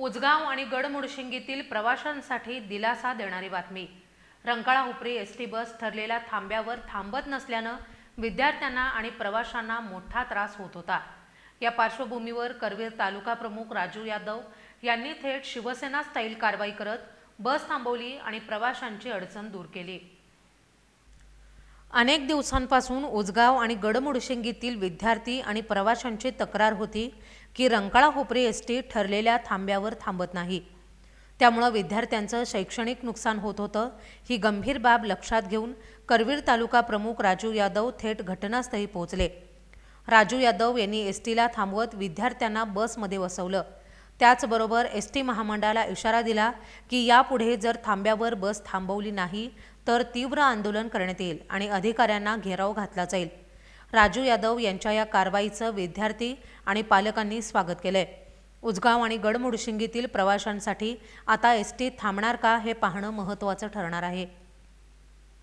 उजगाव आणि गडमुडशिंगीतील प्रवाशांसाठी दिलासा देणारी बातमी. रंकाळा उपरी एस टी बस ठरलेल्या थांब्यावर थांबत नसल्यानं विद्यार्थ्यांना आणि प्रवाशांना मोठा त्रास होत होता. या पार्श्वभूमीवर करवीर तालुका प्रमुख राजू यादव यांनी थेट शिवसेना स्टाईल कारवाई करत बस थांबवली आणि प्रवाशांची अडचण दूर केली. अनेक दिवसांपासून उजगाव आणि गडमुडशिंगीतील विद्यार्थी आणि प्रवाशांची तक्रार होती की रंकाळा होपरी एस टी ठरलेल्या थांब्यावर थांबत नाही. त्यामुळं विद्यार्थ्यांचं शैक्षणिक नुकसान होत होतं. ही गंभीर बाब लक्षात घेऊन करवीर तालुका प्रमुख राजू यादव थेट घटनास्थळी पोहोचले. राजू यादव यांनी एस टीला थांबवत विद्यार्थ्यांना बसमध्ये बसवलं. त्याचबरोबर एस टी महामंडळाला इशारा दिला की यापुढे जर थांब्यावर बस थांबवली नाही तर तीव्र आंदोलन करण्यात येईल आणि अधिकाऱ्यांना घेराव घातला जाईल. राजू यादव यांच्या या कारवाईचं विद्यार्थी आणि पालकांनी स्वागत केलंय. उजगाव आणि गडमुडशिंगीतील प्रवाशांसाठी आता एस टी थांबणार का हे पाहणं महत्त्वाचं ठरणार आहे.